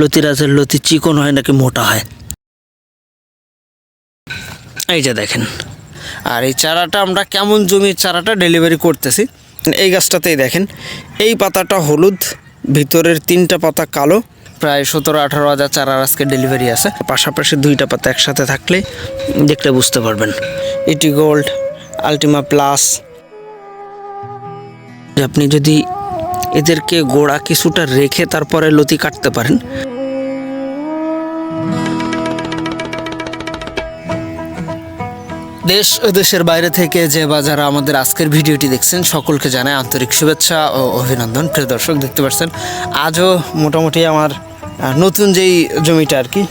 লতিরাজের লতি চিকন হয় নাকি মোটা হয়? এই যে দেখেন, আর এই চারাটা আমরা কেমন জমির চারাটা ডেলিভারি করতেছি? এই গাছটাতেই দেখেন, এই পাতাটা হলুদ, ভিতরের তিনটা পাতা কালো, প্রায় সতেরো আঠারো হাজার চারার আজকে ডেলিভারি আছে। পাশাপাশি দুইটা পাতা একসাথে থাকলে দেখলে বুঝতে পারবেন। ET gold, ultima plus. আপনি যদি এদেরকে গোড়া কিছুটা রেখে তারপরে লতি কাটতে পারেন। দেশ ও দেশের বাইরে থেকে যে বা যারা আমাদের আজকের ভিডিওটি দেখছেন, সকলকে জানায় আন্তরিক শুভেচ্ছা ও অভিনন্দন। প্রিয় দর্শক, দেখতে পাচ্ছেন, আজও মোটামুটি আমার নতুন যেই জমিটা আর কি,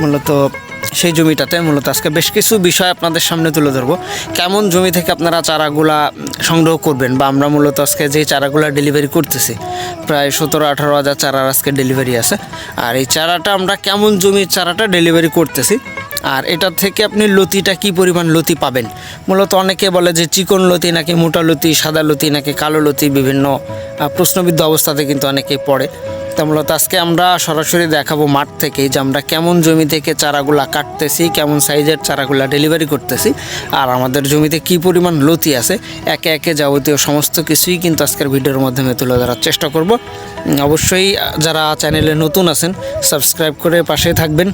মূলত সেই জমিটাতে মূলত আজকে বেশ কিছু বিষয় আপনাদের সামনে তুলে ধরবো। কেমন জমি থেকে আপনারা চারাগুলা সংগ্রহ করবেন বা আমরা মূলত আজকে যে চারাগুলা ডেলিভারি করতেছি, প্রায় সতেরো আঠারো হাজার চারার আজকে ডেলিভারি আছে। আর এই চারাটা আমরা কেমন জমির চারাটা ডেলিভারি করতেছি, আর এটা থেকে আপনি লতিটা কি পরিমাণ লতি পাবেন? মূলত অনেকে বলে যে চিকন লতি নাকি মোটা লতি, সাদা লতি নাকি কালো লতি, বিভিন্ন প্রশ্নবিদ্ধ অবস্থাতে কিন্তু অনেকে পড়ে। তা মূলত আজকে আমরা সরাসরি দেখাবো মাঠ থেকে যে আমরা কেমন জমি থেকে চারাগুলা কাটতেছি, কেমন সাইজের চারাগুলা ডেলিভারি করতেছি, আর আমাদের জমিতে কি পরিমাণ লতি আছে, একে একে যাবতীয় সমস্ত কিছুই কিন্তু আজকের ভিডিওর মাধ্যমে তুলে ধরার চেষ্টা করব। অবশ্যই যারা চ্যানেলে নতুন আছেন সাবস্ক্রাইব করে পাশে থাকবেন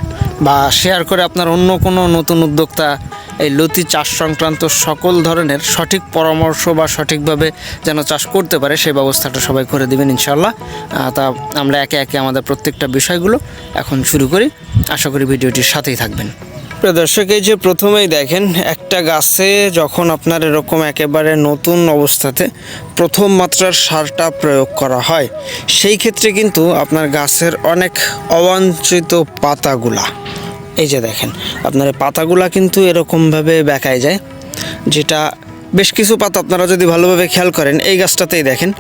বা শেয়ার করে আপনার অন্য কোনো নতুন উদ্যোক্তা এই লতি চাষ সংক্রান্ত সকল ধরনের সঠিক পরামর্শ বা সঠিকভাবে যেন চাষ করতে পারে সেই ব্যবস্থাটা সবাই করে দেবেন ইনশাল্লাহ তা আমরা একে একে আমাদের প্রত্যেকটা বিষয়গুলো এখন শুরু করি। আশা করি ভিডিওটির সাথেই থাকবেন। প্রিয় দর্শক, এই যে প্রথমেই দেখেন, একটা গাছে যখন আপনার এরকম একেবারে নতুন অবস্থাতে প্রথম মাত্রার সারটা প্রয়োগ করা হয়, সেই ক্ষেত্রে কিন্তু আপনার গাছের অনেক অবাঞ্ছিত পাতাগুলা, এই যে দেখেন, আপনার পাতাগুলা কিন্তু এরকমভাবে বেঁকায় যায়, যেটা বেশ কিছু পাতা আপনারা যদি ভালোভাবে খেয়াল করেন, এই গাছটাতেই দেখেন,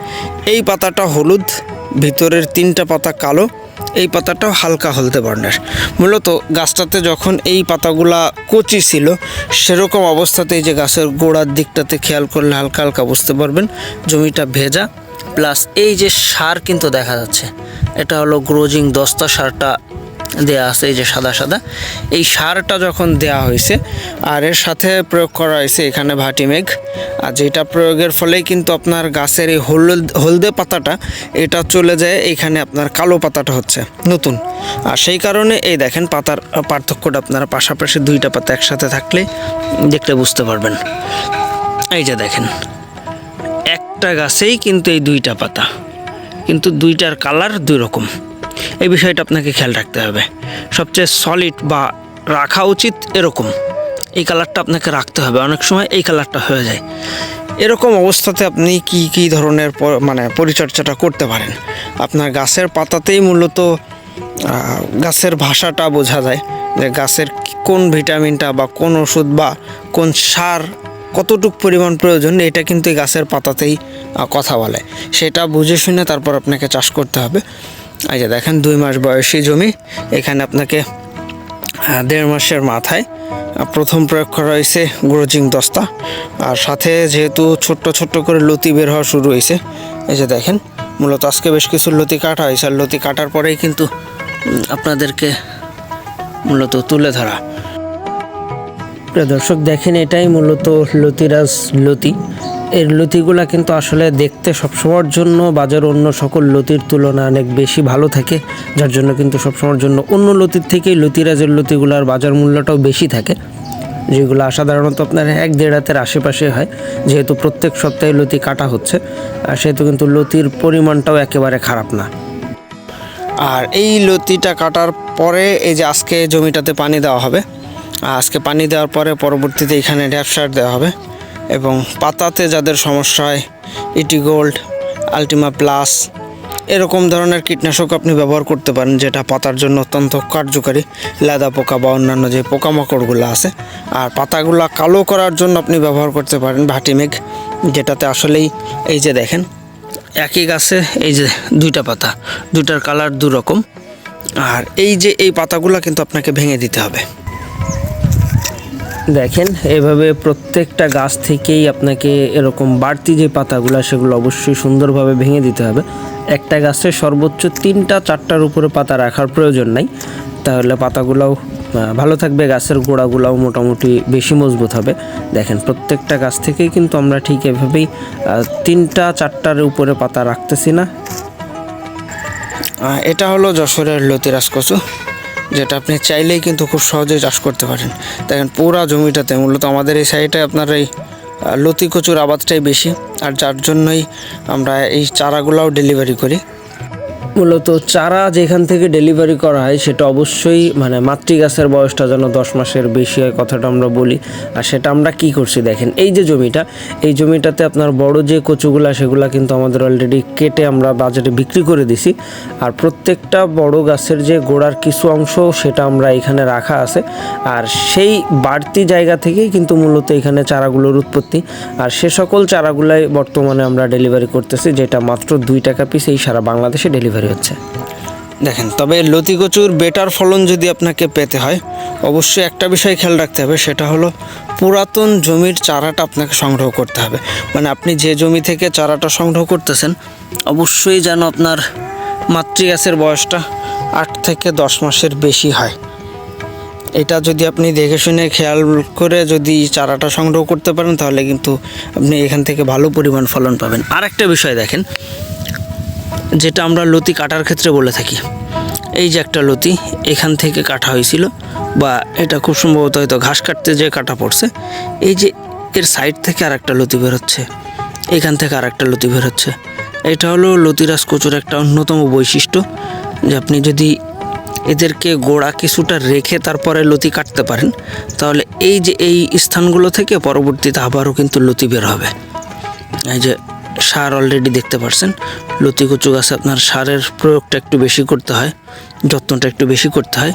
এই পাতাটা হলুদ, ভিতরের তিনটা পাতা কালো, এই পাতাটাও হালকা হলদে বর্ণের। মূলত গাছটাতে যখন এই পাতাগুলা কচি ছিল, সেরকম অবস্থাতেই যে গাছের গোড়ার দিকটাতে খেয়াল করলে হালকা হালকা বুঝতে পারবেন, জমিটা ভেজা, প্লাস এই যে সার কিন্তু দেখা যাচ্ছে, এটা হলো গ্রোজিং দস্তা সারটা দেয়া আছে, এই যে সাদা সাদা। এই সারটা যখন দেয়া হয়েছে, আর এর সাথে প্রয়োগ করা হয়েছে এখানে ভাটি মেঘ। আর যেটা প্রয়োগের ফলেই কিন্তু আপনার গাছের এই হলুদ, হলদে পাতাটা, এটা চলে যায় এইখানে আপনার কালো পাতাটা হচ্ছে, নতুন। আর সেই কারণে এই দেখেন পাতার পার্থক্যটা আপনারা পাশাপাশি দুইটা পাতা একসাথে থাকলে দেখলে বুঝতে পারবেন। এই যে দেখেন, একটা গাছেই কিন্তু এই দুইটা পাতা, কিন্তু দুইটার কালার দুই রকম। এই বিষয়টা আপনাকে খেয়াল রাখতে হবে। সবচেয়ে সলিড বা রাখা উচিত এরকম। এই কালারটা আপনাকে রাখতে হবে। অনেক সময় এই কালারটা হয়ে যায়। এরকম অবস্থাতে আপনি কি কি ধরনের মানে পরিচর্যাটা করতে পারেন? আপনার গাছের পাতাতেই মূলত গাছের ভাষাটা বোঝা যায় যে গাছের কোন ভিটামিনটা বা কোন ওষুধ বা কোন সার কতটুক পরিমাণ প্রয়োজন, এটা কিন্তু গাছের পাতাতেই কথা বলে। সেটা বুঝে শুনে তারপর আপনাকে চাষ করতে হবে। এই যে দেখেন, দুই মাস বয়সী জমি। এখানে আপনাকে দেড় মাসের মাথায় প্রথম প্রয়োগ করা হয়েছে গ্রোজিং দস্তা। আর সাথে যেহেতু ছোট্ট ছোট্ট করে লতি বের হওয়া শুরু হয়েছে, এই যে দেখেন, মূলত আজকে বেশ কিছু লতি কাটা হয়েছে। আর লতি কাটার পরেই কিন্তু আপনাদেরকে মূলত তুলে ধরা। দর্শক, দেখেন, এটাই মূলত লতিরাজ লতি। এর লতিগুলা কিন্তু আসলে দেখতে সবসময়ের জন্য বাজার অন্য সকল লতির তুলনায় অনেক বেশি ভালো থাকে, যার জন্য কিন্তু সবসময়ের জন্য অন্য লতির থেকেই লতিরাজের লতিগুলার বাজার মূল্যটাও বেশি থাকে, যেগুলো সাধারণত আপনার এক দেড় হাতের আশেপাশে হয়, যেহেতু প্রত্যেক সপ্তাহে লতি কাটা হচ্ছে, আর সেহেতু কিন্তু লতির পরিমাণটাও একেবারে খারাপ না। আর এই লতিটা কাটার পরে এই যে আজকে জমিটাতে পানি দেওয়া হবে, আজকে পানি দেওয়ার পরে পরবর্তীতে এখানে ড্যাপ সার দেওয়া হবে। এবং পাতাতে যাদের সমস্যা হয় ইটি গোল্ড আলটিমা প্লাস, এরকম ধরনের কীটনাশক আপনি ব্যবহার করতে পারেন, যেটা পাতার জন্য অত্যন্ত কার্যকারী, লেদা পোকা বা অন্যান্য যে পোকামাকড়গুলো আছে। আর পাতাগুলো কালো করার জন্য আপনি ব্যবহার করতে পারেন ভাটিমেঘ, যেটাতে আসলেই এই যে দেখেন, একই গাছে এই যে দুইটা পাতা, দুইটার কালার দুরকম। আর এই যে এই পাতাগুলো কিন্তু আপনাকে ভেঙে দিতে হবে। দেখেন, এভাবে প্রত্যেকটা গাছ থেকেই আপনাকে এরকম বাড়তি যে পাতাগুলো, সেগুলো অবশ্যই সুন্দরভাবে ভেঙে দিতে হবে। একটা গাছে সর্বোচ্চ তিনটা, চারটার উপরে পাতা রাখার প্রয়োজন নাই। তাহলে পাতাগুলোও ভালো থাকবে, গাছের গোড়াগুলোও মোটামুটি বেশি মজবুত হবে। দেখেন, প্রত্যেকটা গাছ থেকেই কিন্তু আমরা ঠিক এভাবেই তিনটা, চারটার উপরে পাতা রাখতেছি না। এটা হলো যশোরের লতিরাজ কচু। যেটা আপনি চাইলেই কিন্তু খুব সহজেই চাষ করতে পারেন। দেখেন, পুরা জমিটাতে, মূলত আমাদের এই সাইডে আপনার এই লতি কচুর আবাদটাই বেশি। আর যার জন্যই আমরা এই চারাগুলাও ডেলিভারি করি। মূলত চারা যেখান থেকে ডেলিভারি করা হয়, সেটা অবশ্যই মানে মাতৃ গাছের বয়সটা যেন দশ মাসের বেশি হয় কথাটা আমরা বলি। আর সেটা আমরা কি করছি দেখেন, এই যে জমিটা, এই জমিটাতে আপনার বড় যে কচুগুলা, সেগুলা কিন্তু আমাদের অলরেডি কেটে আমরা বাজারে বিক্রি করে দিছি। আর প্রত্যেকটা বড় গাছের যে গোড়ার কিছু অংশ, সেটা আমরা এখানে রাখা আছে। আর সেই বাড়তি জায়গা থেকেই কিন্তু মূলত এখানে চারাগুলোর উৎপত্তি। আর সে সকল চারাগুলাই বর্তমানে আমরা ডেলিভারি করতেছি, যেটা মাত্র দুই টাকা পিস এই সারা বাংলাদেশে ডেলিভারি হচ্ছে। দেখেন, তবে লতি কচুর বেটার ফলন যদি আপনাকে পেতে হয়, অবশ্যই একটা বিষয় খেয়াল রাখতে হবে, সেটা হলো পুরাতন জমির চারাটা আপনাকে সংগ্রহ করতে হবে। মানে আপনি যে জমি থেকে চারাটা সংগ্রহ করতেছেন, অবশ্যই যেন আপনার মাতৃগাছের বয়সটা আট থেকে দশ মাসের বেশি হয়। এটা যদি আপনি দেখে শুনে খেয়াল করে যদি চারাটা সংগ্রহ করতে পারেন, তাহলে কিন্তু আপনি এখান থেকে ভালো পরিমাণ ফলন পাবেন। আর একটা বিষয় দেখেন যেটা আমরা লতি কাটার ক্ষেত্রে বলে থাকি। এই যে একটা লতি, এখান থেকে কাটা হয়েছিল বা এটা খুব সম্ভবত হয়তো ঘাস কাটতে যে কাটা পড়ছে, এই যে এর সাইড থেকে আর একটা লতি বেরোচ্ছে এখান থেকে আর একটা লতি বেরোচ্ছে এটা হলো লতিরাজ কচুর একটা অন্যতম বৈশিষ্ট্য যে আপনি যদি এদেরকে গোড়া কিছুটা রেখে তারপরে লতি কাটতে পারেন, তাহলে এই যে এই স্থানগুলো থেকে পরবর্তীতে আবারও কিন্তু লতি বের হবে। এই যে সার অলরেডি দেখতে পারছেন। লতি কচু গাছে আপনার সারের প্রয়োগটা একটু বেশি করতে হয়, যত্নটা একটু বেশি করতে হয়।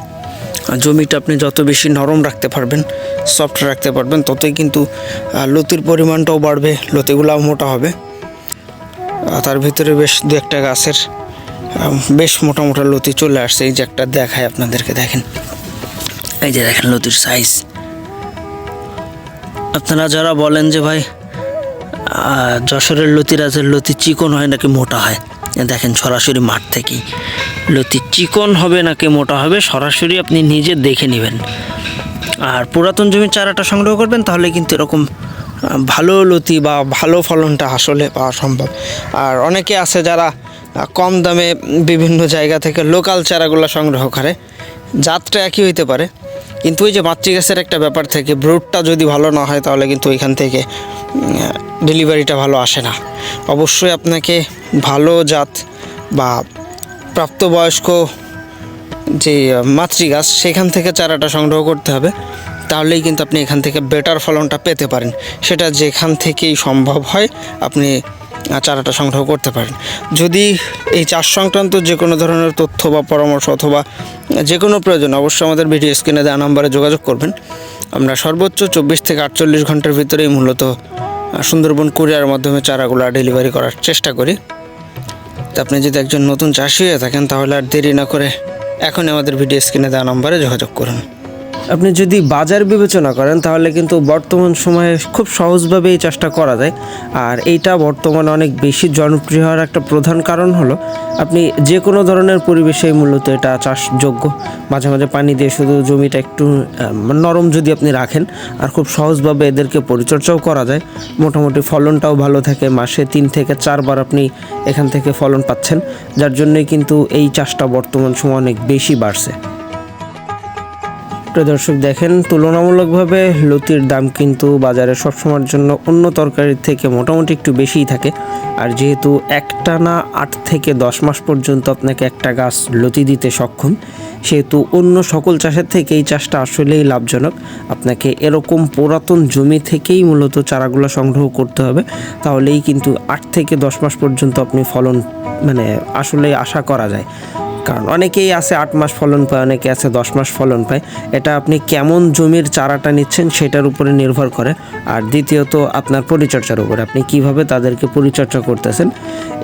আর জমিটা আপনি যত বেশি নরম রাখতে পারবেন সফট রাখতে পারবেন, ততই কিন্তু লতির পরিমাণটাও বাড়বে, লতিগুলাও মোটা হবে। তার ভিতরে বেশ দু একটা গাছের বেশ মোটা মোটা লতি চলে আসছে। এই যে একটা দেখায় আপনাদেরকে, দেখেন। এই যে দেখেন লতির সাইজ আপনারা যারা বলেন যে ভাই যশোরের লতিরাজের লতি চিকন হয় নাকি মোটা হয়? দেখেন সরাসরি মাঠ থেকেই। লতি চিকন হবে নাকি মোটা হবে সরাসরি আপনি নিজে দেখে নেবেন। আর পুরাতন জমির চারাটা সংগ্রহ করবেন, তাহলে কিন্তু এরকম ভালো লতি বা ভালো ফলনটা আসলে পাওয়া সম্ভব। আর অনেকে আছে যারা কম দামে বিভিন্ন জায়গা থেকে লোকাল চারাগুলো সংগ্রহ করে। জাতটা একই হইতে পারে। কিন্তু ওই যে মাতৃগাছের একটা ব্যাপার থেকে ব্রুটটা যদি ভালো না হয়, তাহলে কিন্তু ওইখান থেকে ডেলিভারিটা ভালো আসে না। অবশ্যই আপনাকে ভালো জাত বা প্রাপ্তবয়স্ক যে মাতৃগাছ, সেখান থেকে চারাটা সংগ্রহ করতে হবে। তাহলেই কিন্তু আপনি এখান থেকে বেটার ফলনটা পেতে পারেন। সেটা যেখান থেকেই সম্ভব হয়, আপনি চারাটা সংগ্রহ করতে পারেন। যদি এই চাষ সংক্রান্ত যে কোনো ধরনের তথ্য বা পরামর্শ অথবা যে কোনো প্রয়োজন, অবশ্যই আমাদের ভিডিও স্ক্রিনে দেওয়া নাম্বারে যোগাযোগ করবেন। আমরা সর্বোচ্চ চব্বিশ থেকে আটচল্লিশ ঘণ্টার ভিতরেই মূলত সুন্দরবন কুরিয়ার মাধ্যমে চারাগুলো ডেলিভারি করার চেষ্টা করি। তো আপনি যদি একজন নতুন চাষি হয়ে থাকেন, তাহলে আর দেরি না করে এখনই আমাদের ভিডিও স্ক্রিনে দেওয়া নাম্বারে যোগাযোগ করুন। আপনি যদি বাজার বিবেচনা করেন, তাহলে কিন্তু বর্তমান সময়ে খুব সহজভাবে এই চাষটা করা যায়। আর এইটা বর্তমানে অনেক বেশি জনপ্রিয় হওয়ার একটা প্রধান কারণ হলো, আপনি যে কোনো ধরনের পরিবেশেই মূলত এটা চাষযোগ্য। মাঝে মাঝে পানি দিয়ে শুধু জমিটা একটু নরম যদি আপনি রাখেন, আর খুব সহজভাবে এদেরকে পরিচর্যাও করা যায়। মোটামুটি ফলনটাও ভালো থাকে, মাসে তিন থেকে চারবার আপনি এখান থেকে ফলন পাচ্ছেন, যার জন্যই কিন্তু এই চাষটা বর্তমান সময় অনেক বেশি বাড়ছে। প্রিয় দর্শক, দেখেন, তুলনামূলকভাবে লতির দাম কিন্তু বাজারে সবসময়ের জন্য অন্য তরকারির থেকে মোটামুটি একটু বেশিই থাকে। আর যেহেতু একটা না আট থেকে দশ মাস পর্যন্ত আপনাকে একটা গাছ লতি দিতে সক্ষম, সেহেতু অন্য সকল চাষের থেকে এই চাষটা আসলেই লাভজনক। আপনাকে এরকম পুরাতন জমি থেকেই মূলত চারাগুলো সংগ্রহ করতে হবে। তাহলেই কিন্তু আট থেকে দশ মাস পর্যন্ত আপনি ফলন মানে আসলে আশা করা যায়। কারণ অনেকেই আছে আট মাস ফলন পায়, অনেকে আছে দশ মাস ফলন পায়। এটা আপনি কেমন জমির চারাটা নিচ্ছেন সেটার উপরে নির্ভর করে। আর দ্বিতীয়ত আপনার পরিচর্যার উপরে। আপনি কীভাবে তাদেরকে পরিচর্যা করতেছেন,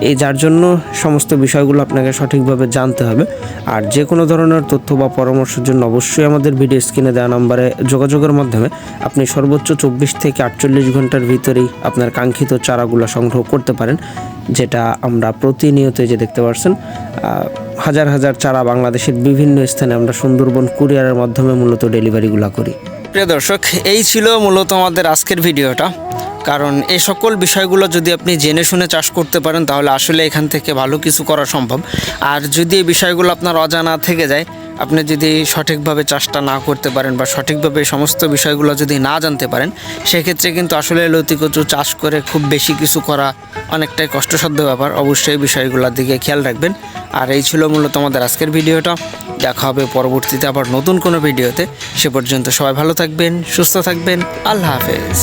এই যার জন্য সমস্ত বিষয়গুলো আপনাকে সঠিকভাবে জানতে হবে। আর যে কোনো ধরনের তথ্য বা পরামর্শের জন্য অবশ্যই আমাদের ভিডিও স্ক্রিনে দেওয়া নম্বরে যোগাযোগের মাধ্যমে আপনি সর্বোচ্চ চব্বিশ থেকে আটচল্লিশ ঘণ্টার ভিতরেই আপনার কাঙ্ক্ষিত চারাগুলো সংগ্রহ করতে পারেন। যেটা আমরা প্রতিনিয়ত যে দেখতে পাচ্ছেন হাজার হাজার চারা বাংলাদেশের বিভিন্ন স্থানে আমরা সুন্দরবন কুরিয়ারের মাধ্যমে মূলত ডেলিভারিগুলো করি। প্রিয় দর্শক, এই ছিল মূলত আমাদের আজকের ভিডিওটা। কারণ এই সকল বিষয়গুলো যদি আপনি জেনে শুনে চাষ করতে পারেন, তাহলে আসলে এখান থেকে ভালো কিছু করা সম্ভব। আর যদি এই বিষয়গুলো আপনার অজানা থেকে যায় আপনি যদি সঠিকভাবে চাষটা না করতে পারেন বা সঠিকভাবে সমস্ত বিষয়গুলো যদি না জানতে পারেন, সেক্ষেত্রে কিন্তু আসলে লতিকচু চাষ করে খুব বেশি কিছু করা অনেকটাই কষ্টসাধ্য ব্যাপার। অবশ্যই বিষয়গুলোর দিকে খেয়াল রাখবেন। আর এই ছিল মূলত আমাদের আজকের ভিডিওটা। দেখা হবে পরবর্তীতে আবার নতুন কোনো ভিডিওতে। সে পর্যন্ত সবাই ভালো থাকবেন, সুস্থ থাকবেন। আল্লাহ হাফেজ।